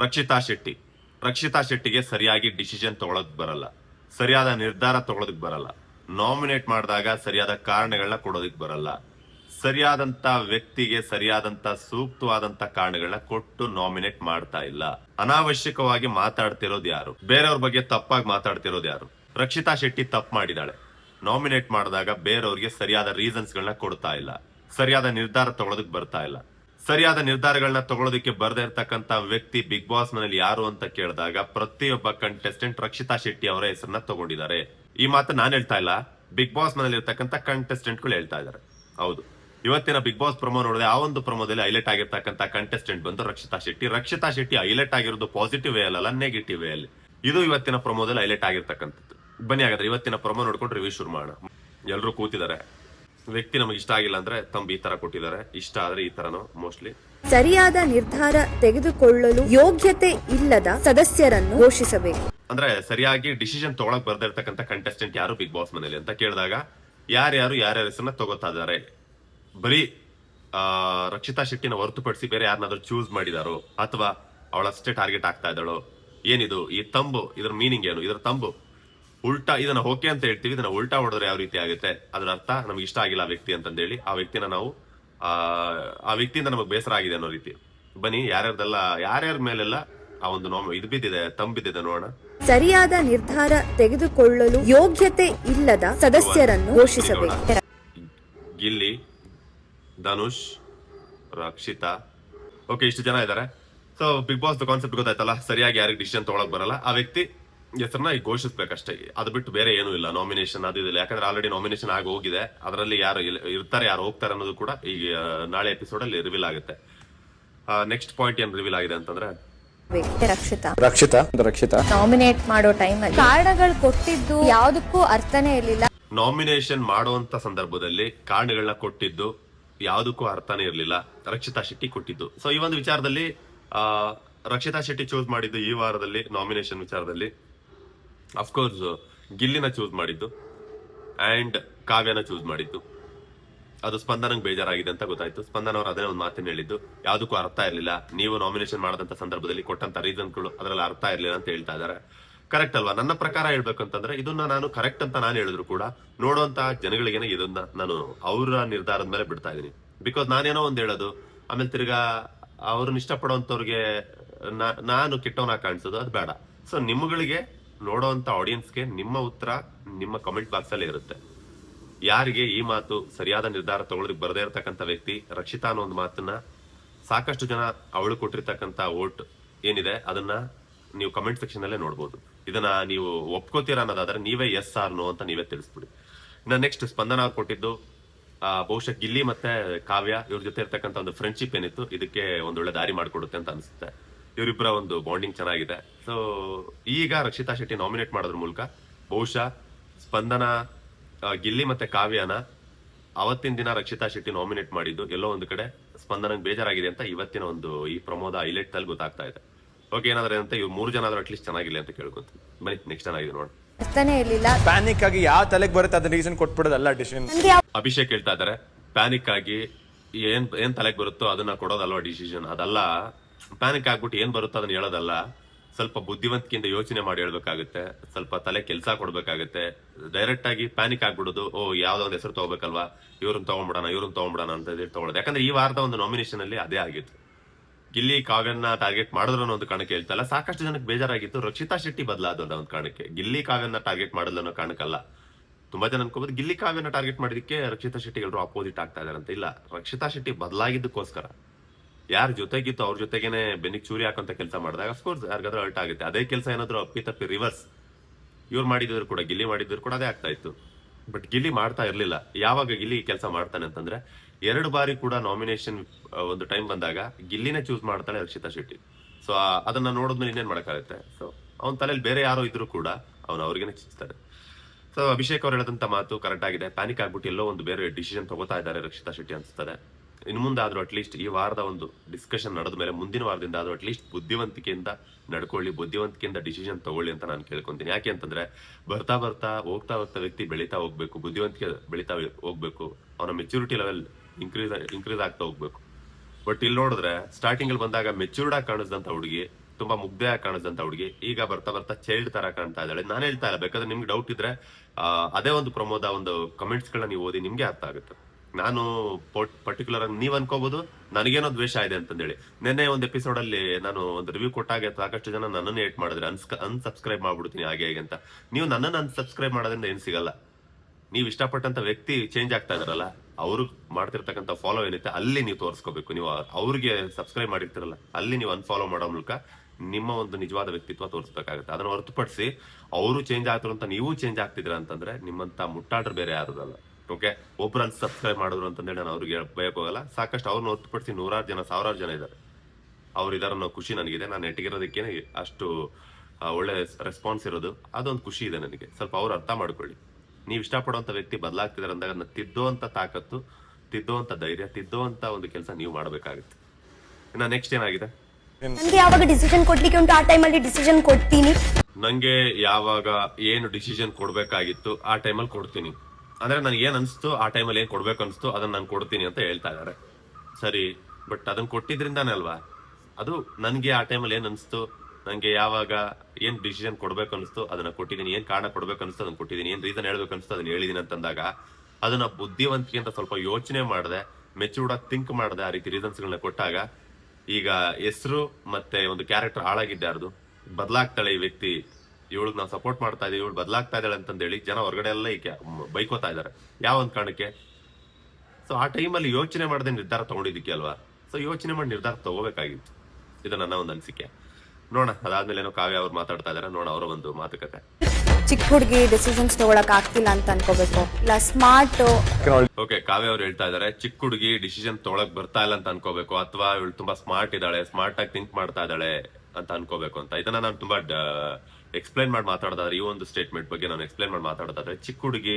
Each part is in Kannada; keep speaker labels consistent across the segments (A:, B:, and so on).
A: ರಕ್ಷಿತಾ ಶೆಟ್ಟಿ. ರಕ್ಷಿತಾ ಶೆಟ್ಟಿಗೆ ಸರಿಯಾಗಿ ಡಿಸಿಷನ್ ತಗೊಳಕ್ ಬರಲ್ಲ. ಸರಿಯಾದ ನಿರ್ಧಾರ ತಗೊಳೋದಕ್ ಬರಲ್ಲ. ನಾಮಿನೇಟ್ ಮಾಡಿದಾಗ ಸರಿಯಾದ ಕಾರಣಗಳನ್ನ ಕೊಡೋದಕ್ ಬರಲ್ಲ. ಸರಿಯಾದಂತ ವ್ಯಕ್ತಿಗೆ ಸರಿಯಾದಂತ ಸೂಕ್ತವಾದಂತ ಕಾರಣಗಳನ್ನ ಕೊಟ್ಟು ನಾಮಿನೇಟ್ ಮಾಡ್ತಾ ಇಲ್ಲ. ಅನಾವಶ್ಯಕವಾಗಿ ಮಾತಾಡ್ತಿರೋದು ಯಾರು? ಬೇರೆಯವ್ರ ಬಗ್ಗೆ ತಪ್ಪಾಗಿ ಮಾತಾಡ್ತಿರೋದು ಯಾರು? ರಕ್ಷಿತಾ ಶೆಟ್ಟಿ ತಪ್ಪು ಮಾಡಿದಾಳೆ. ನಾಮಿನೇಟ್ ಮಾಡಿದಾಗ ಬೇರೆಯವ್ರಿಗೆ ಸರಿಯಾದ ರೀಸನ್ಸ್ ಗಳನ್ನ ಕೊಡ್ತಾ ಇಲ್ಲ. ಸರಿಯಾದ ನಿರ್ಧಾರ ತಗೊಳೋದಕ್ ಬರ್ತಾ ಇಲ್ಲ. ಸರಿಯಾದ ನಿರ್ಧಾರಗಳನ್ನ ತಗೊಳ್ಳೋದಕ್ಕೆ ಬರದೇ ಇರತಕ್ಕಂತ ವ್ಯಕ್ತಿ ಬಿಗ್ ಬಾಸ್ ಮನೇಲಿ ಯಾರು ಅಂತ ಕೇಳಿದಾಗ ಪ್ರತಿಯೊಬ್ಬ ಕಂಟೆಸ್ಟೆಂಟ್ ರಕ್ಷಿತಾ ಶೆಟ್ಟಿ ಅವರ ಹೆಸರನ್ನ ತಗೊಂಡಿದ್ದಾರೆ. ಈ ಮಾತು ನಾನು ಹೇಳ್ತಾ ಇಲ್ಲ. ಬಿಗ್ ಬಾಸ್ ಮನೇಲಿ ಇರ್ತಕ್ಕಂಥ ಕಂಟೆಸ್ಟೆಂಟ್ಗಳು ಹೇಳ್ತಾ ಇದ್ದಾರೆ. ಹೌದು. ಇವತ್ತಿನ ಬಿಗ್ ಬಾಸ್ ಪ್ರಮೋ ನೋಡಿದ್ರೆ ಆ ಒಂದು ಪ್ರಮೋದಲ್ಲಿ ಹೈಲೈಟ್ ಆಗಿರ್ತಕ್ಕಂಥ ಕಂಟೆಸ್ಟೆಂಟ್ ಬಂದು ರಕ್ಷಿತಾ ಶೆಟ್ಟಿ. ರಕ್ಷಿತಾ ಶೆಟ್ಟಿ ಹೈಲೈಟ್ ಆಗಿರೋದು ಪಾಸಿಟಿವ್ ವೇ ಅಲ್ಲ ನೆಗೆಟಿವ್ ವೇ ಅಲ್ಲಿ. ಇದು ಇವತ್ತಿನ ಪ್ರಮೋದಲ್ಲಿ ಹೈಲೈಟ್ ಆಗಿರ್ತಕ್ಕಂಥದ್ದು. ಬನ್ನಿ ಹಾಗಾದ್ರೆ ಇವತ್ತಿನ ಪ್ರಮೋ ನೋಡ್ಕೊಂಡು ರಿವ್ಯೂ ಶುರು ಮಾಡೋಣ. ಎಲ್ಲರೂ ಕೂತಿದ್ದಾರೆ. ವ್ಯಕ್ತಿ ನಮಗೆ ಇಷ್ಟ ಆಗಿಲ್ಲ ಅಂದ್ರೆ ತಮ್ಮ ಈ ತರ ಕೊಟ್ಟಿದ್ದಾರೆ. ಇಷ್ಟ ಆದ್ರೆ ಈ ತರನು ಮೋಸ್ಟ್ಲಿ
B: ಸರಿಯಾದ ನಿರ್ಧಾರ ತೆಗೆದುಕೊಳ್ಳಲು ಯೋಗ್ಯತೆ ಇಲ್ಲದ ಸದಸ್ಯರನ್ನು ಘೋಷಿಸಬೇಕು.
A: ಅಂದ್ರೆ ಸರಿಯಾಗಿ ಡಿಸಿಷನ್ ತಗೊಳಕ್ ಬರ್ದಿರತಕ್ಕಂತ ಇರ್ತಕ್ಕಂಥ ಕಂಟೆಸ್ಟೆಂಟ್ ಯಾರು? ಬಿಗ್ ಬಾಸ್ ಮನೇಲಿ ಅಂತ ಕೇಳಿದಾಗ ಯಾರ್ಯಾರು ಯಾರ್ಯಾರ ಹೆಸರನ್ನ ತಗೋತಾ ಇದಾರೆ ಬರೀ ಆ, ರಕ್ಷಿತಾ ಶೆಟ್ಟಿನ ಹೊರತುಪಡಿಸಿ ಬೇರೆ ಯಾರನ್ನಾದ್ರೂ ಚೂಸ್ ಮಾಡಿದಾರೋ? ಅಥವಾ ಅವಳಷ್ಟೇ ಟಾರ್ಗೆಟ್ ಆಗ್ತಾ ಇದ್ದಾಳೋ? ಏನಿದು? ಈ ತಂಬು ಇದ್ರ ಮೀನಿಂಗ್ ಏನು? ಇದ್ರ ತಂಬು? ಉಲ್ಟಾ ಇದನ್ನ ಓಕೆ ಅಂತ ಹೇಳ್ತೀವಿ ಇದನ್ನ ಉಲ್ಟಾ ಹೊಡೆದ್ರೆ ಯಾವ ರೀತಿ ಆಗುತ್ತೆ? ಅದರ ಅರ್ಥ ನಮ್ಗೆ ಇಷ್ಟ ಆಗಿಲ್ಲ ಆ ವ್ಯಕ್ತಿ ಅಂತಂದೇಳಿ ಆ ವ್ಯಕ್ತಿನ ನಾವು ಆ ಆ ವ್ಯಕ್ತಿಯಿಂದ ನಮಗೆ ಬೇಸರ ಆಗಿದೆ ಅನ್ನೋ ರೀತಿ. ಬನ್ನಿ ಯಾರ್ಯಾರ್ದೆಲ್ಲ ಯಾರ್ಯಾರ ಮೇಲೆಲ್ಲ ಆ ಒಂದು ನೋವು ಇದು ಬಿದ್ದಿದೆ ತಂಬಿದ್ದಿದೆ ಬಿದ್ದಿದೆ ನೋಡೋಣ.
B: ಸರಿಯಾದ ನಿರ್ಧಾರ ತೆಗೆದುಕೊಳ್ಳಲು ಯೋಗ್ಯತೆ ಇಲ್ಲದ ಸದಸ್ಯರನ್ನು ಘೋಷಿಸಬೇಕು.
A: ಗಿಲ್ಲಿ ಧನುಷ್ ರಕ್ಷಿತಾ. ಓಕೆ ಇಷ್ಟು ಜನ ಇದ್ದಾರೆ. ಸೊ ಬಿಗ್ ಬಾಸ್ ಕಾನ್ಸೆಪ್ಟ್ ಗೊತ್ತಾಯ್ತಲ್ಲ? ಸರಿಯಾಗಿ ಯಾರಿಗೆ ಡಿಸಿಷನ್ ತಗೊಳಕ್ ಬರಲ್ಲ. ಆ ವ್ಯಕ್ತಿ ಹೆಸರನ್ನ ಈಗ ಘೋಷಿಸ್ಬೇಕಷ್ಟೇ. ಅದು ಬಿಟ್ಟು ಬೇರೆ ಏನೂ ಇಲ್ಲ. ನಾಮಿನೇಷನ್ ಅದು ಇದಿಲ್ಲ. ಯಾಕಂದ್ರೆ ಆಲ್ರೆಡಿ ನಾಮಿನೇಷನ್ ಆಗಿ ಹೋಗಿದೆ. ಅದರಲ್ಲಿ ಯಾರು ಇರ್ತಾರೆ ಯಾರು ಹೋಗ್ತಾರೆ ಅನ್ನೋದು ಕೂಡ ಈಗ ನಾಳೆ ಎಪಿಸೋಡ್ ಅಲ್ಲಿ ರಿವೀಲ್ ಆಗುತ್ತೆ. ನೆಕ್ಸ್ಟ್ ಪಾಯಿಂಟ್ ಏನ್ ರಿವೀಲ್ ಆಗಿದೆ ಅಂತಂದ್ರೆ?
B: ರಕ್ಷಿತಾ.
C: ರಕ್ಷಿತಾ. ರಕ್ಷಿತಾ.
B: ನಾಮಿನೇಟ್ ಮಾಡೋ ಟೈಮ್ ಕಾರಣಗಳು ಕೊಟ್ಟಿದ್ದು ಯಾವುದಕ್ಕೂ ಅರ್ಥನೇ ಇರಲಿಲ್ಲ.
A: ನಾಮಿನೇಷನ್ ಮಾಡುವಂತ ಸಂದರ್ಭದಲ್ಲಿ ಕಾರಣಗಳನ್ನ ಕೊಟ್ಟಿದ್ದು ಯಾವುದಕ್ಕೂ ಅರ್ಥನೇ ಇರಲಿಲ್ಲ. ರಕ್ಷಿತಾ ಶೆಟ್ಟಿ ಕೊಟ್ಟಿದ್ದು. ಸೊ ಈ ಒಂದು ವಿಚಾರದಲ್ಲಿ ಆ, ರಕ್ಷಿತಾ ಶೆಟ್ಟಿ ಚೂಸ್ ಮಾಡಿದ್ದು ಈ ವಾರದಲ್ಲಿ ನಾಮಿನೇಷನ್ ವಿಚಾರದಲ್ಲಿ ಅಫ್ಕೋರ್ಸ್ ಗಿಲ್ಲಿನ ಚೂಸ್ ಮಾಡಿದ್ದು ಅಂಡ್ ಕಾವ್ಯನ ಚೂಸ್ ಮಾಡಿದ್ದು. ಅದು ಸ್ಪಂದನಂಗೆ ಬೇಜಾರಾಗಿದೆ ಅಂತ ಗೊತ್ತಾಯ್ತು. ಸ್ಪಂದನ ಅವರು ಅದೇ ಒಂದು ಮಾತಿನ ಹೇಳಿದ್ದು, ಯಾವುದಕ್ಕೂ ಅರ್ಥ ಇರಲಿಲ್ಲ. ನೀವು ನಾಮಿನೇಷನ್ ಮಾಡದಂತ ಸಂದರ್ಭದಲ್ಲಿ ಕೊಟ್ಟಂತ ರೀಸನ್ಗಳು ಅದರಲ್ಲಿ ಅರ್ಥ ಇರಲಿಲ್ಲ ಅಂತ ಹೇಳ್ತಾ ಇದ್ದಾರೆ ಕರೆಕ್ಟ್ ಅಲ್ವಾ? ನನ್ನ ಪ್ರಕಾರ ಹೇಳ್ಬೇಕಂತಂದ್ರೆ ಇದನ್ನ ನಾನು ಕರೆಕ್ಟ್ ಅಂತ ನಾನು ಹೇಳಿದ್ರು ಕೂಡ ನೋಡುವಂತ ಜನಗಳಿಗೇನೆ ಇದನ್ನ ನಾನು ಅವರ ನಿರ್ಧಾರದ ಮೇಲೆ ಬಿಡ್ತಾ ಇದ್ದೀನಿ. ಬಿಕಾಸ್ ನಾನೇನೋ ಒಂದು ಹೇಳೋದು, ಆಮೇಲೆ ತಿರ್ಗಾ ಅವ್ರನ್ನ ಇಷ್ಟಪಡೋಂಥವ್ರಿಗೆ ನಾನು ಕೆಟ್ಟವನ ಕಾಣಿಸೋದು ಅದು ಬೇಡ. ಸೊ ನಿಮ್ಮಗಳಿಗೆ ನೋಡೋಂತ ಆಡಿಯನ್ಸ್ಗೆ ನಿಮ್ಮ ಉತ್ತರ ನಿಮ್ಮ ಕಮೆಂಟ್ ಬಾಕ್ಸ್ ಅಲ್ಲಿ ಇರುತ್ತೆ. ಯಾರಿಗೆ ಈ ಮಾತು ಸರಿಯಾದ ನಿರ್ಧಾರ ತಗೊಳ್ಳೋದಕ್ಕೆ ಬರದೇ ಇರತಕ್ಕಂಥ ವ್ಯಕ್ತಿ ರಕ್ಷಿತಾ ಅನ್ನೋ ಒಂದು ಮಾತನ್ನ ಸಾಕಷ್ಟು ಜನ ಅವಳು ಕೊಟ್ಟಿರ್ತಕ್ಕಂಥ ವೋಟ್ ಏನಿದೆ ಅದನ್ನ ನೀವು ಕಮೆಂಟ್ ಸೆಕ್ಷನ್ ಅಲ್ಲೇ ನೋಡ್ಬೋದು. ಇದನ್ನ ನೀವು ಒಪ್ಕೋತೀರಾ ಅನ್ನೋದಾದ್ರೆ ನೀವೇ ಎಸ್ ಆರ್ ನೋ ಅಂತ ನೀವೇ ತಿಳಿಸ್ಬಿಡಿ. ಇನ್ನ ನೆಕ್ಸ್ಟ್ ಸ್ಪಂದನ ಕೊಟ್ಟಿದ್ದು ಬಹುಶಃ ಗಿಲ್ಲಿ ಮತ್ತೆ ಕಾವ್ಯ ಇವ್ರ ಜೊತೆ ಇರ್ತಕ್ಕಂಥ ಒಂದು ಫ್ರೆಂಡ್ಶಿಪ್ ಏನಿತ್ತು, ಇದಕ್ಕೆ ಒಂದೊಳ್ಳೆ ದಾರಿ ಮಾಡಿಕೊಡುತ್ತೆ ಅಂತ ಅನಿಸುತ್ತೆ. ಇವರಿಬ್ಬರ ಒಂದು ಬಾಂಡಿಂಗ್ ಚೆನ್ನಾಗಿದೆ. ಸೊ ಈಗ ರಕ್ಷಿತಾ ಶೆಟ್ಟಿ ನಾಮಿನೇಟ್ ಮಾಡೋದ್ರ ಮೂಲಕ ಬಹುಶಃ ಸ್ಪಂದನ ಗಿಲ್ಲಿ ಮತ್ತೆ ಕಾವ್ಯನ ಅವತ್ತಿನ ದಿನ ರಕ್ಷಿತಾ ಶೆಟ್ಟಿ ನಾಮಿನೇಟ್ ಮಾಡಿದ್ದು ಎಲ್ಲೋ ಒಂದು ಕಡೆ ಸ್ಪಂದನಂಗ್ ಬೇಜಾರಾಗಿದೆ ಅಂತ ಇವತ್ತಿನ ಒಂದು ಈ ಪ್ರಮೋದ ಹೈಲೈಟ್ ಅಲ್ಲಿ ಗೊತ್ತಾಗ್ತಾ ಇದೆ. ಓಕೆ ಏನಾದ್ರೆ ಅಂತ ಇವ್ ಮೂರು ಜನ ಆದ್ರೂ ಅಟ್ಲೀಸ್ಟ್ ಚೆನ್ನಾಗಿಲ್ಲ ಅಂತ ಕೇಳ್ಕೊಂತೀನಿ ಬನ್ನಿ ನೆಕ್ಸ್ಟ್ ಚೆನ್ನಾಗಿದೆ ನೋಡಿ
B: ಅರ್ಥನೇ ಇರಲಿಲ್ಲ.
C: ಪ್ಯಾನಿಕ್ ಆಗಿ ಯಾವ ತಲೆಗೆ ಬರುತ್ತೆ ಅದನ್ನ ರೀಸನ್ ಕೊಟ್ಬಿಡೋದಲ್ಲ ಡಿಸಿಷನ್
A: ಅಭಿಷೇಕ್ ಹೇಳ್ತಾ ಇದಾರೆ ಪ್ಯಾನಿಕ್ ಆಗಿ ಏನ್ ಏನ್ ತಲೆಗೆ ಬರುತ್ತೋ ಅದನ್ನ ಕೊಡೋದಲ್ವಾ ಡಿಸಿಷನ್ ಅದಲ್ಲ ಪ್ಯಾನಿಕ್ ಆಗ್ಬಿಟ್ಟು ಏನು ಬರುತ್ತೋ ಅದನ್ನ ಹೇಳೋದಲ್ಲ. ಸ್ವಲ್ಪ ಬುದ್ಧಿವಂತಿಕೆಯಿಂದ ಯೋಚನೆ ಮಾಡಿ ಹೇಳ್ಬೇಕಾಗುತ್ತೆ. ಸ್ವಲ್ಪ ತಲೆ ಕೆಲಸ ಕೊಡಬೇಕಾಗುತ್ತೆ. ಡೈರೆಕ್ಟ್ ಆಗಿ ಪ್ಯಾನಿಕ್ ಆಗ್ಬಿಡೋದು. ಓ, ಯಾವ್ದೋ ಒಂದು ಹೆಸರು ತಗೋಬೇಕಲ್ವಾ? ಇವ್ರನ್ನ ತಗೊಂಡ್ಬಿಡೋಣ ಇವ್ರನ್ನ ತಗೊಂಡ್ಬಿಡೋಣ ಅಂತ ಹೇಳಿ ತಗೊಳ್ಳೋದು ಯಾಕಂದ್ರೆ ಈ ವಾರದ ಒಂದು ನಾಮಿನೇಷನ್ ಅಲ್ಲಿ ಅದೇ ಆಗಿತ್ತು. ಗಿಲ್ಲಿ ಕಾವ್ಯನ ಟಾರ್ಗೆಟ್ ಮಾಡಿದ್ರು ಅನ್ನೋ ಒಂದು ಕಾರಣಕ್ಕೆ ಹೇಳ್ತಲ್ಲ ಸಾಕಷ್ಟು ಜನಕ್ಕೆ ಬೇಜಾರಾಗಿತ್ತು. ರಕ್ಷಿತಾ ಶೆಟ್ಟಿ ಬದಲಾದ ಒಂದು ಕಾರಣಕ್ಕೆ. ಗಿಲ್ಲಿ ಕಾವ್ಯನ ಟಾರ್ಗೆಟ್ ಮಾಡಿದ್ಲು ಅನ್ನೋ ಕಾರಣಕ್ಕಲ್ಲ. ತುಂಬಾ ಜನ ಅನ್ಕೋಬಹುದು. ಗಿಲ್ಲಿ ಕಾವ್ಯನ ಟಾರ್ಗೆಟ್ ಮಾಡಿದಕ್ಕೆ ರಕ್ಷಿತಾ ಶೆಟ್ಟಿ ಎಲ್ಲರೂ ಅಪೋಸಿಟ್ ಆಗ್ತಾ ಇದಾರೆ ಅಂತ. ಇಲ್ಲ, ರಕ್ಷಿತಾ ಶೆಟ್ಟಿ ಬದಲಾಗಿದ್ದಕ್ಕೋಸ್ಕರ. ಯಾರ ಜೊತೆಗಿತ್ತು ಅವ್ರ ಜೊತೆಗೇನೆ ಬೆನ್ನಿಗೆ ಚೂರಿ ಹಾಕಂತ ಕೆಲಸ ಮಾಡಿದಾಗ ಅಫ್ಕೋರ್ಸ್ ಯಾರಿಗಾದ್ರೂ ಅಲ್ಟ್ ಆಗುತ್ತೆ. ಅದೇ ಕೆಲಸ ಏನಾದರೂ ಅಪ್ಪಿ ತಪ್ಪಿ ರಿವರ್ಸ್ ಇವ್ರು ಮಾಡಿದ್ರು ಕೂಡ, ಗಿಲ್ಲಿ ಮಾಡಿದ್ರು ಕೂಡ ಅದೇ ಆಗ್ತಾ ಇತ್ತು. ಬಟ್ ಗಿಲ್ಲಿ ಮಾಡ್ತಾ ಇರಲಿಲ್ಲ. ಯಾವಾಗ ಗಿಲ್ಲಿ ಕೆಲಸ ಮಾಡ್ತಾನೆ ಅಂತಂದ್ರೆ, ಎರಡು ಬಾರಿ ಕೂಡ ನಾಮಿನೇಷನ್ ಒಂದು ಟೈಮ್ ಬಂದಾಗ ಗಿಲ್ಲಿನೇ ಚೂಸ್ ಮಾಡ್ತಾಳೆ ರಕ್ಷಿತಾ ಶೆಟ್ಟಿ. ಸೊ ಅದನ್ನ ನೋಡಿದ್ಮೇಲೆ ಇನ್ನೇನ್ ಮಾಡೋಕ್ಕಾಗುತ್ತೆ? ಸೊ ಅವನ ತಲೆಯಲ್ಲಿ ಬೇರೆ ಯಾರೋ ಇದ್ರು ಕೂಡ ಅವನು ಅವ್ರಿಗೇನೆ ಚಿಚ್ತಾರೆ ಸೊ ಅಭಿಷೇಕ್ ಅವ್ರು ಹೇಳದಂತ ಮಾತು ಕರೆಕ್ಟ್ ಆಗಿದೆ. ಪ್ಯಾನಿಕ್ ಆಗ್ಬಿಟ್ಟು ಎಲ್ಲೋ ಒಂದು ಬೇರೆ ಡಿಸಿಷನ್ ತಗೋತಾ ಇದ್ದಾರೆ ರಕ್ಷಿತಾ ಶೆಟ್ಟಿ ಅನ್ಸುತ್ತದೆ ಇನ್ನು ಮುಂದಾದರೂ ಅಟ್ಲೀಸ್ಟ್ ಈ ವಾರದ ಒಂದು ಡಿಸ್ಕಷನ್ ನಡೆದ ಮೇಲೆ ಮುಂದಿನ ವಾರದಿಂದ ಆದರೂ ಅಟ್ಲೀಸ್ಟ್ ಬುದ್ಧಿವಂತಿಕೆಯಿಂದ ನಡ್ಕೊಳ್ಳಿ, ಬುದ್ಧಿವಂತಿಕೆಯಿಂದ ಡಿಸಿಷನ್ ತಗೊಳ್ಳಿ ಅಂತ ನಾನು ಕೇಳ್ಕೊತೀನಿ. ಯಾಕೆ ಅಂತಂದ್ರೆ ಬರ್ತಾ ಬರ್ತಾ ಹೋಗ್ತಾ ಹೋಗ್ತಾ ವ್ಯಕ್ತಿ ಬೆಳೀತಾ ಹೋಗ್ಬೇಕು, ಬುದ್ಧಿವಂತಿಕೆ ಬೆಳೀತಾ ಹೋಗ್ಬೇಕು, ಅವನ ಮೆಚುರಿಟಿ ಲೆವೆಲ್ ಇನ್ಕ್ರೀಸ್ ಇನ್ಕ್ರೀಸ್ ಆಗ್ತಾ ಹೋಗ್ಬೇಕು. ಬಟ್ ಇಲ್ಲಿ ನೋಡಿದ್ರೆ ಸ್ಟಾರ್ಟಿಂಗ್ ಅಲ್ಲಿ ಬಂದಾಗ ಮೆಚೂರ್ಡ್ ಆಗಿ ಹುಡುಗಿ, ತುಂಬಾ ಮುಗ್ಧೆಯಾಗಿ ಕಾಣಿಸಿದಂತ ಹುಡುಗಿ, ಈಗ ಬರ್ತಾ ಬರ್ತಾ ಚೈಲ್ಡ್ ತರ ಕಾಣ್ತಾ ಇದ್ದಾಳೆ. ನಾನು ಹೇಳ್ತಾ ಇಲ್ಲ, ಬೇಕಾದ್ರೆ ನಿಮ್ಗೆ ಡೌಟ್ ಇದ್ರೆ ಅದೇ ಒಂದು ಪ್ರಮೋದ ಒಂದು ಕಮೆಂಟ್ಸ್ ಗಳನ್ನ ನೀವು ಓದಿ ನಿಮ್ಗೆ ಅರ್ಥ ಆಗುತ್ತೆ. ನಾನು ಪರ್ಟಿಕ್ಯುಲರ್ ಆಗಿ ನೀವು ಅನ್ಕೋಬಹುದು ನನಗೇನೋ ದ್ವೇಷ ಇದೆ ಅಂತಂದೇಳಿ. ನಿನ್ನೆ ಒಂದು ಎಪಿಸೋಡ್ ಅಲ್ಲಿ ನಾನು ಒಂದು ರಿವ್ಯೂ ಕೊಟ್ಟಾಗ ಸಾಕಷ್ಟು ಜನ ನನ್ನನ್ನು ಏಟ್ ಮಾಡಿದ್ರೆ. ಅನ್ಸ್ಕ ಅನ್ಸಬ್ಸ್ಕ್ರೈಬ್ ಮಾಡ್ಬಿಡ್ತೀನಿ ಹಾಗೆ ಹೇಗೆ ಅಂತ. ನೀವು ನನ್ನನ್ನು ಅನ್ಸಬ್ಸ್ಕ್ರೈಬ್ ಮಾಡೋದ್ರಿಂದ ಏನು ಸಿಗಲ್ಲ. ನೀವು ಇಷ್ಟಪಟ್ಟಂತ ವ್ಯಕ್ತಿ ಚೇಂಜ್ ಆಗ್ತಾ ಇದಾರಲ್ಲ ಅವ್ರು ಮಾಡ್ತಿರ್ತಕ್ಕಂಥ ಫಾಲೋ ಏನಿದೆ ಅಲ್ಲಿ ನೀವು ತೋರಿಸ್ಕೋಬೇಕು. ನೀವು ಅವ್ರಿಗೆ ಸಬ್ಸ್ಕ್ರೈಬ್ ಮಾಡಿರ್ತಿರಲ್ಲ, ಅಲ್ಲಿ ನೀವು ಅನ್ಫಾಲೋ ಮಾಡೋ ಮೂಲಕ ನಿಮ್ಮ ಒಂದು ನಿಜವಾದ ವ್ಯಕ್ತಿತ್ವ ತೋರಿಸ್ಬೇಕಾಗುತ್ತೆ. ಅದನ್ನು ಹೊರತುಪಡಿಸಿ, ಅವರು ಚೇಂಜ್ ಆಗ್ತಾರಂತ ನೀವು ಚೇಂಜ್ ಆಗ್ತಿದ್ರ ಅಂತಂದ್ರೆ, ನಿಮ್ಮಂತ ಮುಟ್ಟಾಡ್ರು ಬೇರೆ ಯಾರು ಓಕೆ ಒಬ್ರು ಅನ್ ಸಬ್ಸ್ಕ್ರೈಬ್ ಮಾಡಿದ್ರು ಅಂತಂದೇಳಿ ನಾನು ಅವ್ರಿಗೆ ಬಯಕೋಗಲ್ಲ. ಸಾಕಷ್ಟು ಅವ್ರನ್ನ ಹೊರತುಪಡಿಸಿ ನೂರಾರು ಜನ ಸಾವಿರಾರು ಜನ ಇದ್ದಾರೆ. ಅವ್ರು ಇದಾರ ಅನ್ನೋ ಖುಷಿ ನನಗಿದೆ. ನಾನು ನೆಟ್ಟಿಗಿರೋದಕ್ಕೆ ಅಷ್ಟು ಒಳ್ಳೆ ರೆಸ್ಪಾನ್ಸ್ ಇರೋದು. ಅದೊಂದು ಖುಷಿ ಇದೆ ನನಗೆ. ಸ್ವಲ್ಪ ಅವ್ರು ಅರ್ಥ ಮಾಡ್ಕೊಳ್ಳಿ. ನೀವು ಇಷ್ಟಪಡುವಂಥ ವ್ಯಕ್ತಿ ಬದಲಾಗ್ತಿದ್ದಾರೆ ಅಂದಾಗ ಅದನ್ನ ತಿದ್ದೋಂತ ತಾಕತ್ತು ತಿದ್ದೋಂತ ಧೈರ್ಯ ತಿದ್ದೋಂತ ಒಂದು ಕೆಲಸ ನೀವು ಮಾಡಬೇಕಾಗುತ್ತೆ. ಇನ್ನ ನೆಕ್ಸ್ಟ್ ಏನಾಗಿದೆ?
D: ನನಗೆ ಯಾವಾಗ ಡಿಸಿಷನ್ ಕೊಡ್ಲಿಕ್ಕೆ ಉಂಟು? ಆ ಟೈಮಲ್ಲಿ ಡಿಸಿಷನ್ ಕೊಡ್ತೀನಿ.
A: ನಂಗೆ ಯಾವಾಗ ಏನು ಡಿಸಿಷನ್ ಕೊಡ್ಬೇಕಾಗಿತ್ತು ಆ ಟೈಮಲ್ಲಿ ಕೊಡ್ತೀನಿ. ಅಂದ್ರೆ ನನಗೆ ಏನ್ ಅನ್ಸ್ತು? ಆ ಟೈಮಲ್ಲಿ ಏನ್ ಕೊಡ್ಬೇಕು ಅನ್ಸ್ತು? ಅದನ್ನ ನಾನು ಕೊಡ್ತೀನಿ ಅಂತ ಹೇಳ್ತಾ ಇದಾರೆ ಸರಿ ಬಟ್ ಅದನ್ನ ಕೊಟ್ಟಿದ್ರಿಂದಾನೇ ಅಲ್ವಾ? ಅದು ನನಗೆ ಆ ಟೈಮಲ್ಲಿ ಏನ್ ಅನ್ಸ್ತು? ನನಗೆ ಯಾವಾಗ ಏನ್ ಡಿಸಿಷನ್ ಕೊಡ್ಬೇಕು ಅನ್ಸ್ತು? ಅದನ್ನ ಕೊಟ್ಟಿದ್ದೀನಿ. ಏನ್ ಕಾರಣ ಕೊಡ್ಬೇಕು ಅನ್ಸ್ತು? ಅದನ್ನ ಕೊಟ್ಟಿದ್ದೀನಿ. ಏನ್ ರೀಸನ್ ಹೇಳ್ಬೇಕು ಅನ್ಸ್ತು? ಅದನ್ನ ಹೇಳಿದೀನಿ ಅಂತಂದಾಗ, ಅದನ್ನ ಬುದ್ಧಿವಂತಿಕೆ ಅಂತ ಸ್ವಲ್ಪ ಯೋಚನೆ ಮಾಡಿದೆ ಮೆಚೂರ್ಡ್ ಆಗಿ ಥಿಂಕ್ ಮಾಡಿದೆ, ಆ ರೀತಿ ರೀಸನ್ಸ್ ಗಳನ್ನ ಕೊಟ್ಟಾಗ, ಈಗ ಹೆಸರು ಮತ್ತೆ ಒಂದು ಕ್ಯಾರೆಕ್ಟರ್ ಹಾಳಾಗಿದ್ದೆ ಅದು ಬದಲಾಗ್ತಾಳೆ ಈ ವ್ಯಕ್ತಿ. ಇವಳಿಗೆ ನಾವು ಸಪೋರ್ಟ್ ಮಾಡ್ತಾ ಇದೀವಿ ಇವಳು ಬದಲಾಗ್ತಾ ಇದ್ದಾಳೆ ಅಂತಂದೇಳಿ ಜನ ಹೊರಗಡೆ ಎಲ್ಲ ಈಗ ಬೈಕೋತಾ ಇದಾರೆ. ಯಾವ ಒಂದ್ ಕಾರಣಕ್ಕೆ? ಸೊ ಆ ಟೈಮಲ್ಲಿ ಯೋಚನೆ ಮಾಡದೆ ನಿರ್ಧಾರ ತಗೊಂಡಿದ್ದಕ್ಕೆ ಅಲ್ವಾ? ಸೊ ಯೋಚನೆ ಮಾಡಿ ನಿರ್ಧಾರ ತಗೋಬೇಕಾಗಿತ್ತು. ಇದು ನನ್ನ ಒಂದು ಅನಿಸಿಕೆ. ನೋಡೋಣ ಅದಾದ್ಮೇಲೆ ಏನೋ ಕಾವ್ಯ ಅವ್ರು ಮಾತಾಡ್ತಾ ಇದಾರೆ. ನೋಡ ಅವರ ಒಂದು ಮಾತುಕತೆ.
B: ಚಿಕ್ಕ ಹುಡುಗಿ ಡಿಸಿಷನ್ಸ್ ತಗೊಳಕ್ ಆಗ್ತಿಲ್ಲ ಅಂತ ಅನ್ಕೋಬೇಕು. ಇಲ್ಲ ಸ್ಮಾರ್ಟ್
A: ಓಕೆ ಕಾವ್ಯ ಅವ್ರು ಹೇಳ್ತಾ ಇದಾರೆ ಚಿಕ್ಕ ಹುಡುಗಿ ಡಿಸಿಷನ್ ತೊಗೊಳಕ್ ಬರ್ತಾ ಇಲ್ಲ ಅಂತ ಅನ್ಕೋಬೇಕು. ಅಥವಾ ಇವಳು ತುಂಬಾ ಸ್ಮಾರ್ಟ್ ಇದ್ದಾಳೆ ಸ್ಮಾರ್ಟ್ ಆಗಿ ಥಿಂಕ್ ಮಾಡ್ತಾ ಇದ್ದಾಳೆ ಅಂತ ಅನ್ಕೋಬೇಕು ಅಂತ. ಇದನ್ನ ನಾನು ತುಂಬಾ ಎಕ್ಸ್ಪ್ಲೈನ್ ಮಾಡಿ ಮಾತಾಡೋದಾದ್ರೆ, ಈ ಒಂದು ಸ್ಟೇಟ್ಮೆಂಟ್ ಬಗ್ಗೆ ನಾನು ಎಕ್ಸ್ಪ್ಲೈನ್ ಮಾಡಿ ಮಾತಾಡೋದಾದ್ರೆ, ಚಿಕ್ಕ ಹುಡುಗಿ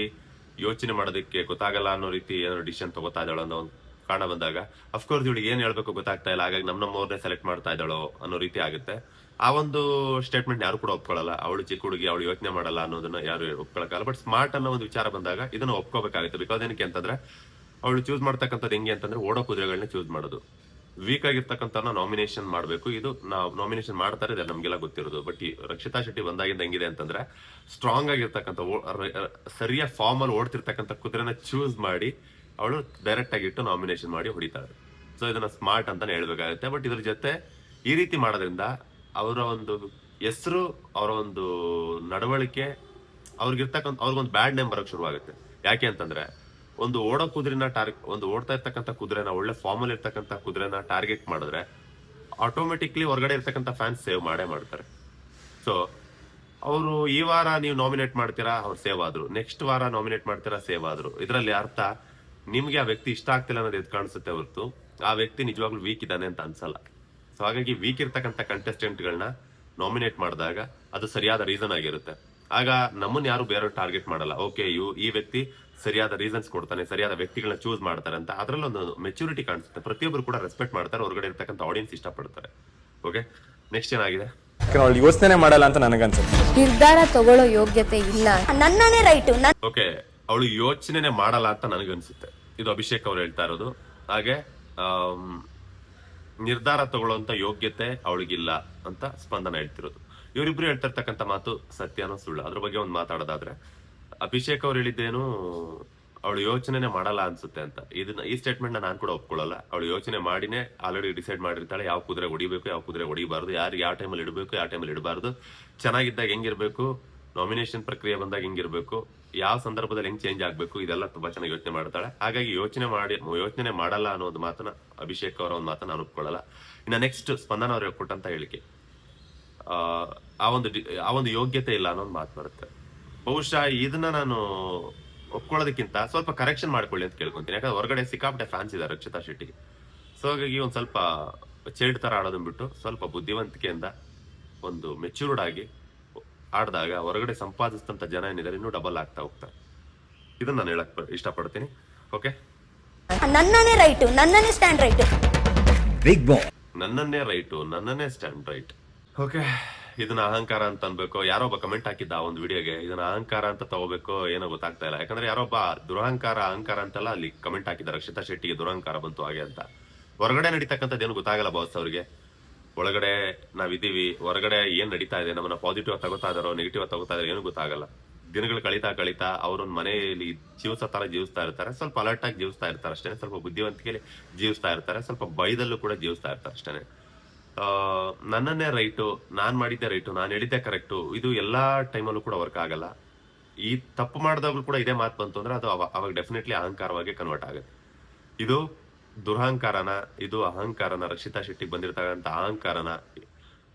A: ಯೋಚನೆ ಮಾಡೋದಕ್ಕೆ ಗೊತ್ತಾಗಲ್ಲ ಅನ್ನೋ ರೀತಿ ಏನಾದ್ರು ಡಿಸಿಷನ್ ತಗೋತಾ ಇದ್ದಾಳೋ ಅನ್ನೋ ಒಂದು ಕಾರಣ ಬಂದಾಗ ಅಫ್ಕೋರ್ಸ್ ಇವಳಿಗೆ ಏನು ಹೇಳ್ಬೇಕು ಗೊತ್ತಾಗ್ತಾ ಇಲ್ಲ, ಹಾಗಾಗಿ ನಮ್ಮ ನಮ್ಮವ್ರನ್ನೇ ಸೆಲೆಕ್ಟ್ ಮಾಡ್ತಾ ಇದ್ದಾಳೋ ಅನ್ನೋ ರೀತಿ ಆಗುತ್ತೆ. ಆ ಒಂದು ಸ್ಟೇಟ್ಮೆಂಟ್ ಯಾರು ಕೂಡ ಒಪ್ಕೊಳ್ಳಲ್ಲ, ಅವಳು ಚಿಕ್ಕ ಹುಡುಗಿ, ಅವಳು ಯೋಚನೆ ಮಾಡಲ್ಲ ಅನ್ನೋದನ್ನ ಯಾರು ಒಪ್ಕೊಳಕಲ್ಲ ಬಟ್ ಸ್ಮಾರ್ಟ್ ಅನ್ನೋ ಒಂದು ವಿಚಾರ ಬಂದಾಗ ಇದನ್ನ ಒಪ್ಕೋಬೇಕಾಗುತ್ತೆ. ಬಿಕಾಸ್ ಏನಕ್ಕೆ ಅಂತಂದ್ರೆ, ಅವಳು ಚೂಸ್ ಮಾಡ್ತಕ್ಕಂಥದ್ದು ಹೆಂಗೆ ಅಂತಂದ್ರೆ, ಓಡೋ ಕುದುರೆಗಳನ್ನ ಚೂಸ್ ಮಾಡೋದು. ವೀಕ್ ಆಗಿರ್ತಕ್ಕಂಥ ನಾಮಿನೇಷನ್ ಮಾಡಬೇಕು. ಇದು ನಾವು ನಾಮಿನೇಷನ್ ಮಾಡ್ತಾರೆ ಇದೆ ನಮಗೆಲ್ಲ ಗೊತ್ತಿರೋದು. ಬಟ್ ಈ ರಕ್ಷಿತಾ ಶೆಟ್ಟಿ ಬಂದಾಗಿಂದ ಹೆಂಗಿದೆ ಅಂತಂದ್ರೆ ಸ್ಟ್ರಾಂಗ್ ಆಗಿರ್ತಕ್ಕಂಥ ಸರಿಯ ಫಾರ್ಮ್ ಅಲ್ಲಿ ಓಡ್ತಿರ್ತಕ್ಕಂಥ ಕುದುರೆನ ಚೂಸ್ ಮಾಡಿ, ಅವಳು ಡೈರೆಕ್ಟ್ ಆಗಿಟ್ಟು ನಾಮಿನೇಷನ್ ಮಾಡಿ ಹೊಡಿತಾಳೆ ಸೊ ಇದನ್ನ ಸ್ಮಾರ್ಟ್ ಅಂತಾನೆ ಹೇಳ್ಬೇಕಾಗುತ್ತೆ. ಬಟ್ ಇದ್ರ ಜೊತೆ ಈ ರೀತಿ ಮಾಡೋದ್ರಿಂದ ಅವರ ಒಂದು ಹೆಸರು, ಅವರ ಒಂದು ನಡವಳಿಕೆ, ಅವ್ರಿಗಿರ್ತಕ್ಕಂಥ, ಅವ್ರಿಗೊಂದು ಬ್ಯಾಡ್ ನೇಮ್ ಬರೋಕ್ಕೆ ಶುರುವಾಗುತ್ತೆ. ಯಾಕೆ ಅಂತಂದ್ರೆ ಒಂದು ಓಡೋ ಕುದುರೆನ ಟಾರ್ ಒಂದು ಓಡ್ತಾ ಇರ್ತಕ್ಕಂಥ ಕುದುರೆನ, ಒಳ್ಳೆ ಫಾರ್ಮಲ್ ಇರ್ತಕ್ಕಂಥ ಕುದುರೆನ ಟಾರ್ಗೆಟ್ ಮಾಡಿದ್ರೆ ಆಟೋಮೆಟಿಕ್ಲಿ ಹೊರಗಡೆ ಇರ್ತಕ್ಕಂಥ ಫ್ಯಾನ್ಸ್ ಸೇವ್ ಮಾಡೇ ಮಾಡ್ತಾರೆ. ಸೊ ಅವರು ಈ ವಾರ ನೀವು ನಾಮಿನೇಟ್ ಮಾಡ್ತೀರಾ, ಅವ್ರು ಸೇವ್ ಆದ್ರು. ನೆಕ್ಸ್ಟ್ ವಾರ ನಾಮಿನೇಟ್ ಮಾಡ್ತೀರಾ ಸೇವ್ ಆದ್ರು. ಇದರಲ್ಲಿ ಅರ್ಥ, ನಿಮ್ಗೆ ಆ ವ್ಯಕ್ತಿ ಇಷ್ಟ ಆಗ್ತಿಲ್ಲ ಅನ್ನೋದು ಎದ್ದು ಕಾಣಿಸುತ್ತೆ ಹೊರತು. ಆ ವ್ಯಕ್ತಿ ನಿಜವಾಗ್ಲೂ ವೀಕ್ ಇದ್ದಾನೆ ಅಂತ ಅನ್ಸಲ್ಲ. ಸೊ ಹಾಗಾಗಿ ವೀಕ್ ಇರ್ತಕ್ಕಂಥ ಕಂಟೆಸ್ಟೆಂಟ್ಗಳನ್ನ ನಾಮಿನೇಟ್ ಮಾಡಿದಾಗ ಅದು ಸರಿಯಾದ ರೀಸನ್ ಆಗಿರುತ್ತೆ. ಆಗ ನಮ್ಮನ್ನ ಯಾರು ಬೇರೆ ಟಾರ್ಗೆಟ್ ಮಾಡಲ್ಲ. ಓಕೆ ಇವು, ಈ ವ್ಯಕ್ತಿ ಸರಿಯಾದ ರೀಸನ್ಸ್ ಕೊಡ್ತಾನೆ ಸರಿಯಾದ ವ್ಯಕ್ತಿಗಳನ್ನ ಚೂಸ್ ಮಾಡ್ತಾರೆ ಅಂತ ಅದರಲ್ಲಿ ಒಂದು ಮೆಚುರಿಟಿ ಕಾಣಿಸುತ್ತೆ. ಪ್ರತಿಯೊಬ್ಬರು ಕೂಡ ರೆಸ್ಪೆಕ್ಟ್ ಮಾಡ್ತಾರೆ ಹೊರಗಡೆ ಇರ್ತಕ್ಕಂಥ ಆಡಿಯನ್ಸ್ ಇಷ್ಟಪಡ್ತಾರೆ. ಓಕೆ ನೆಕ್ಸ್ಟ್ ಏನಾಗಿದೆ?
C: ಅವಳು ಯೋಚನೆ ಮಾಡಲ್ಲ ಅಂತ ನನಗನ್ಸುತ್ತೆ.
B: ನಿರ್ಧಾರ ತಗೊಳ್ಳೋ ಯೋಗ್ಯತೆ ಇಲ್ಲ.
D: ನನ್ನನೇ ರೈಟ್
A: ಓಕೆ ಅವಳು ಯೋಚನೆ ಮಾಡಲ್ಲ ಅಂತ ನನಗನ್ಸುತ್ತೆ. ಇದು ಅಭಿಷೇಕ್ ಅವ್ರು ಹೇಳ್ತಾ ಇರೋದು. ಹಾಗೆ ಆಮ್, ನಿರ್ಧಾರ ತಗೊಳ್ಳುವಂತ ಯೋಗ್ಯತೆ ಅವಳಿಗಿಲ್ಲ ಅಂತ ಸ್ಪಂದನ ಹೇಳ್ತಿರೋದು. ಇವರಿಬ್ರು ಹೇಳ್ತಿರ್ತಕ್ಕಂಥ ಮಾತು ಸತ್ಯನೋ ಸುಳ್ಳು? ಅದ್ರ ಬಗ್ಗೆ ಒಂದು ಮಾತಾಡೋದಾದ್ರೆ ಅಭಿಷೇಕ್ ಅವ್ರು ಹೇಳಿದ್ದೇನು ಅವಳು ಯೋಚನೆ ಮಾಡಲ್ಲ ಅನ್ಸುತ್ತೆ ಅಂತ. ಇದನ್ನ ಈ ಸ್ಟೇಟ್ಮೆಂಟ್ ನಾನು ಕೂಡ ಒಪ್ಕೊಳ್ಳಲ್ಲ. ಅವಳು ಯೋಚನೆ ಮಾಡಿನೇ ಆಲ್ರೆಡಿ ಡಿಸೈಡ್ ಮಾಡಿರ್ತಾಳೆ ಯಾವ ಕುದುರೆ ಹೊಡಿಬೇಕು ಯಾವ ಕುದುರೆ ಹೊಡಿಬಾರ್ದು ಯಾರು ಯಾವ ಟೈಮಲ್ಲಿ ಇಡಬೇಕು ಯಾವ ಟೈಮಲ್ಲಿ ಇಡಬಾರ್ದು. ಚೆನ್ನಾಗಿದ್ದಾಗ ಹೆಂಗಿರ್ಬೇಕು ನಾಮಿನೇಷನ್ ಪ್ರಕ್ರಿಯೆ ಬಂದಾಗ ಹೆಂಗಿರ್ಬೇಕು ಯಾವ ಸಂದರ್ಭದಲ್ಲಿ ಹೆಂಗ್ ಚೇಂಜ್ ಆಗಬೇಕು ಇದೆಲ್ಲ ತುಂಬಾ ಚೆನ್ನಾಗಿ ಯೋಚನೆ ಮಾಡ್ತಾಳೆ. ಹಾಗಾಗಿ ಯೋಚನೆ ಮಾಡಿ ಯೋಚನೆ ಮಾಡಲ್ಲ ಅನ್ನೋದು ಮಾತನ್ನ ಅಭಿಷೇಕ್ ಅವರ ಒಂದು ಮಾತನ್ನ ನಾನು ಒಪ್ಕೊಳ್ಳಲ್ಲ. ಇನ್ನು ನೆಕ್ಸ್ಟ್ ಸ್ಪಂದನ ಅವ್ರಿಗೆ ಕೊಟ್ಟಂತ ಹೇಳಿಕೆ. ಆ, ಒಂದು ಆ ಒಂದು ಯೋಗ್ಯತೆ ಇಲ್ಲ ಅನ್ನೋ ಒಂದು ಮಾತು ಬರುತ್ತೆ. ಬಹುಶಃ ಇದನ್ನ ನಾನು ಒಪ್ಕೊಳ್ಳೋದಕ್ಕಿಂತ ಸ್ವಲ್ಪ ಕರೆಕ್ಷನ್ ಮಾಡ್ಕೊಳ್ಳಿ ಅಂತ ಕೇಳ್ಕೊಂತೀನಿ. ಯಾಕಂದ್ರೆ ಹೊರಗಡೆ ಸಿಕ್ಕಾಪಟ್ಟೆ ಫ್ಯಾನ್ಸ್ ಇದೆ ರಕ್ಷಿತಾ ಶೆಟ್ಟಿ. ಸೊ ಹಾಗಾಗಿ ಒಂದು ಸ್ವಲ್ಪ ಚೇಡ್ ತರ ಆಡೋದನ್ನ ಬಿಟ್ಟು ಸ್ವಲ್ಪ ಬುದ್ಧಿವಂತಿಕೆಯಿಂದ ಒಂದು ಮೆಚೂರ್ಡ್ ಆಗಿ ಆಡಿದಾಗ ಹೊರಗಡೆ ಸಂಪಾದಿಸಿದಂತ ಜನ ಏನಿದ್ದಾರೆ ಇನ್ನೂ ಡಬಲ್ ಆಗ್ತಾ ಹೋಗ್ತಾರೆ. ಇದನ್ನ ನಾನು ಹೇಳಕ್ ಇಷ್ಟಪಡ್ತೀನಿ. ಓಕೆ
D: ನನ್ನನೇ ರೈಟು ನನ್ನನೇ ಸ್ಟ್ಯಾಂಡ್ ಬಾಸ್
A: ನನ್ನನ್ನೇ ರೈಟು ನನ್ನನ್ನೇ ಸ್ಟ್ಯಾಂಡ್ ರೈಟ್ ಓಕೆ ಇದನ್ನ ಅಹಂಕಾರ ಅಂತ ಅನ್ಬೇಕು. ಯಾರೋ ಒಬ್ಬ ಕಮೆಂಟ್ ಹಾಕಿದ್ದ ಒಂದು ವಿಡಿಯೋಗೆ, ಇದನ್ನ ಅಹಂಕಾರ ಅಂತ ತಗೋಬೇಕು, ಏನೋ ಗೊತ್ತಾಗ್ತಾ ಇಲ್ಲ. ಯಾಕಂದ್ರೆ ಯಾರೊಬ್ಬ ದುರಹಂಕಾರ, ಅಹಂಕಾರ ಅಂತೆಲ್ಲ ಅಲ್ಲಿ ಕಮೆಂಟ್ ಹಾಕಿದ ರಕ್ಷಿತಾ ಶೆಟ್ಟಿಗೆ ದುರಹಂಕಾರ ಬಂತು ಹಾಗೆ ಅಂತ. ಹೊರಗಡೆ ನಡೀತಕ್ಕಂಥದ್ದು ಏನು ಗೊತ್ತಾಗಲ್ಲ ಬಾಸ್ ಅವ್ರಿಗೆ. ಒಳಗಡೆ ನಾವಿದ್ದೀವಿ. ಹೊರಗಡೆ ಏನ್ ನಡೀತಾ ಇದೆ? ನಮ್ಮನ್ನ ಪಾಸಿಟಿವ್ ತಗೋತಾ ಇದಾರೋ ನೆಗೆಟಿವ್ ತಗೋತಾ ಇದಾರೋ ಏನು ಗೊತ್ತಾಗಲ್ಲ. ದಿನಗಳು ಕಳೀತಾ ಕಳೀತಾ ಅವ್ರನ್ನ ಮನೆಯಲ್ಲಿ ಜೀವಿಸೋ ತರ ಜೀವಿಸ್ತಾ ಇರ್ತಾರೆ. ಸ್ವಲ್ಪ ಅಲರ್ಟ್ ಆಗಿ ಜೀವಿಸ್ತಾ ಇರ್ತಾರೆ ಅಷ್ಟೇ ಸ್ವಲ್ಪ ಬುದ್ಧಿವಂತಿಕೆಯಲ್ಲಿ ಜೀವಿಸ್ತಾ ಇರ್ತಾರೆ. ಸ್ವಲ್ಪ ಬೈದಲ್ಲೂ ಕೂಡ ಜೀವಿಸ್ತಾ ಇರ್ತಾರೆ ಅಷ್ಟೇ ನನ್ನನ್ನೇ ರೈಟು, ನಾನು ಮಾಡಿದ್ದೆ ರೈಟು, ನಾನು ಹೇಳಿದ್ದೆ ಕರೆಕ್ಟು, ಇದು ಎಲ್ಲ ಟೈಮಲ್ಲೂ ಕೂಡ ವರ್ಕ್ ಆಗಲ್ಲ. ಈ ತಪ್ಪು ಮಾಡಿದಾಗಲೂ ಕೂಡ ಇದೇ ಮಾತು ಬಂತು ಅಂದ್ರೆ ಅದು ಅವ- ಅವಾಗ ಡೆಫಿನೆಟ್ಲಿ ಅಹಂಕಾರವಾಗಿ ಕನ್ವರ್ಟ್ ಆಗುತ್ತೆ. ಇದು ದುರಹಂಕಾರನ, ಇದು ಅಹಂಕಾರನ ರಕ್ಷಿತಾ ಶೆಟ್ಟಿಗೆ ಬಂದಿರತಕ್ಕಂತ ಅಹಂಕಾರನ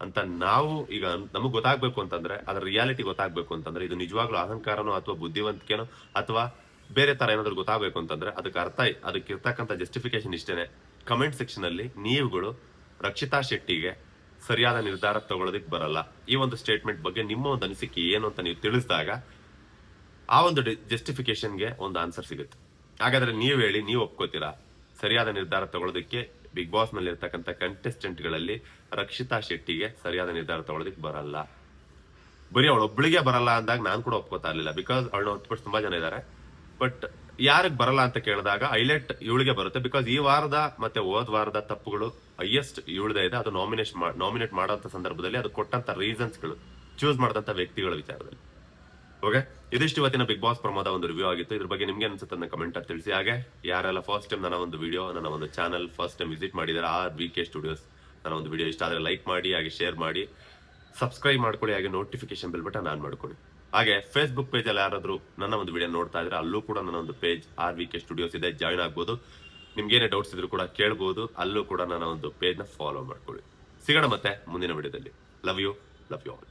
A: ಅಂತ ನಾವು ಈಗ ನಮಗೆ ಗೊತ್ತಾಗ್ಬೇಕು ಅಂತಂದ್ರೆ, ಅದರ ರಿಯಾಲಿಟಿ ಗೊತ್ತಾಗ್ಬೇಕು ಅಂತಂದ್ರೆ, ಇದು ನಿಜವಾಗ್ಲೂ ಅಹಂಕಾರನೋ ಅಥವಾ ಬುದ್ಧಿವಂತಿಕೆನೋ ಅಥವಾ ಬೇರೆ ತರ ಏನಾದರೂ ಗೊತ್ತಾಗಬೇಕು ಅಂತಂದ್ರೆ, ಅದಕ್ಕೆ ಅರ್ಥ, ಅದಕ್ಕೆ ಇರ್ತಕ್ಕಂಥ ಜಸ್ಟಿಫಿಕೇಶನ್ ಇಷ್ಟೇನೆ. ಕಮೆಂಟ್ ಸೆಕ್ಷನಲ್ಲಿ ನೀವುಗಳು ರಕ್ಷಿತಾ ಶೆಟ್ಟಿಗೆ ಸರಿಯಾದ ನಿರ್ಧಾರ ತಗೊಳ್ಳೋದಕ್ಕೆ ಬರಲ್ಲ. ಈ ಒಂದು ಸ್ಟೇಟ್ಮೆಂಟ್ ಬಗ್ಗೆ ನಿಮ್ಮ ಒಂದು ಅನಿಸಿಕೆ ಏನು ಅಂತ ನೀವು ತಿಳಿಸಿದಾಗ ಆ ಒಂದು ಜಸ್ಟಿಫಿಕೇಶನ್ಗೆ ಒಂದು ಆನ್ಸರ್ ಸಿಗುತ್ತೆ. ಹಾಗಾದ್ರೆ ನೀವು ಹೇಳಿ, ನೀವು ಒಪ್ಕೋತೀರಾ? ಸರಿಯಾದ ನಿರ್ಧಾರ ತಗೊಳ್ಳೋದಕ್ಕೆ ಬಿಗ್ ಬಾಸ್ನಲ್ಲಿ ಇರ್ತಕ್ಕಂಥ ಕಂಟೆಸ್ಟೆಂಟ್ಗಳಲ್ಲಿ ರಕ್ಷಿತಾ ಶೆಟ್ಟಿಗೆ ಸರಿಯಾದ ನಿರ್ಧಾರ ತಗೊಳ್ಳೋದಕ್ಕೆ ಬರಲ್ಲ. ಬರೀ ಅವಳೊಬ್ಬಳಿಗೆ ಬರಲ್ಲ ಅಂದಾಗ ನಾನು ಕೂಡ ಒಪ್ಕೋತಾ ಇರಲಿಲ್ಲ. ಬಿಕಾಸ್ ಅವಳನ್ನ ಹೊತ್ಬಿಟ್ಟು ತುಂಬಾ ಜನ ಇದ್ದಾರೆ ಬಟ್ ಯಾರಿಗೆ ಬರಲ್ಲ ಅಂತ ಕೇಳಿದಾಗ ಹೈಲೈಟ್ ಇವಳಿಗೆ ಬರುತ್ತೆ. ಬಿಕಾಸ್ ಈ ವಾರದ ಮತ್ತೆ ಹೋದ ವಾರದ ತಪ್ಪುಗಳು ಹೈಯೆಸ್ಟ್ ಇವಳದೇ ಇದೆ. ಅದು ನಾಮಿನೇಷನ್ ನಾಮಿನೇಟ್ ಮಾಡೋಂಥ ಸಂದರ್ಭದಲ್ಲಿ ಅದು ಕೊಟ್ಟಂತ ರೀಸನ್ಸ್ಗಳು ಚೂಸ್ ಮಾಡಿದಂತ ವ್ಯಕ್ತಿಗಳ ವಿಚಾರದಲ್ಲಿ. ಓಕೆ ಇದಿಷ್ಟು ಇವತ್ತಿನ ಬಿಗ್ ಬಾಸ್ ಪ್ರಮೋದ ಒಂದು ರಿವ್ಯೂ ಆಗಿತ್ತು. ಇದ್ರ ಬಗ್ಗೆ ನಿಮ್ಗೆ ಅನ್ಸುತ್ತೆ ಅಂತ ಕಮೆಂಟ್ ಅಲ್ಲಿ ತಿಳಿಸಿ. ಹಾಗೆ, ಯಾರೆಲ್ಲ ಫಸ್ಟ್ ಟೈಮ್ ನನ್ನ ಒಂದು ವಿಡಿಯೋ ನನ್ನ ಒಂದು ಚಾನಲ್ ಫಸ್ಟ್ ಟೈಮ್ ವಿಸಿಟ್ ಮಾಡಿದಾರೆ, ಆ ವಿ ಕೆ ಸ್ಟುಡಿಯೋಸ್ ನನ್ನ ಒಂದು ವಿಡಿಯೋ ಇಷ್ಟ ಆದರೆ ಲೈಕ್ ಮಾಡಿ, ಹಾಗೆ ಶೇರ್ ಮಾಡಿ ಸಬ್ಸ್ಕ್ರೈಬ್ ಮಾಡ್ಕೊಳ್ಳಿ, ಹಾಗೆ ನೋಟಿಫಿಕೇಶನ್ ಬೆಲ್ ಬಟನ್ ಆನ್ ಮಾಡ್ಕೊಳ್ಳಿ. ಹಾಗೆ ಫೇಸ್ಬುಕ್ ಪೇಜ್ ಅಲ್ಲಿ ಯಾರಾದ್ರೂ ನನ್ನ ಒಂದು ವಿಡಿಯೋ ನೋಡ್ತಾ ಇದ್ರೆ ಅಲ್ಲೂ ಕೂಡ ನನ್ನ ಒಂದು page R V K studios ಇದೆ. ಜಾಯ್ನ್ ಆಗ್ಬೋದು. ನಿಮ್ಗೆ ಏನೇ ಡೌಟ್ಸ್ ಇದ್ರು ಕೂಡ ಕೇಳ್ಬೋದು. ಅಲ್ಲೂ ಕೂಡ ನನ್ನ ಒಂದು ಪೇಜ್ನ ಫಾಲೋ ಮಾಡ್ಕೊಳ್ಳಿ. ಸಿಗೋಣ ಮತ್ತೆ ಮುಂದಿನ ವಿಡಿಯೋದಲ್ಲಿ love you love you all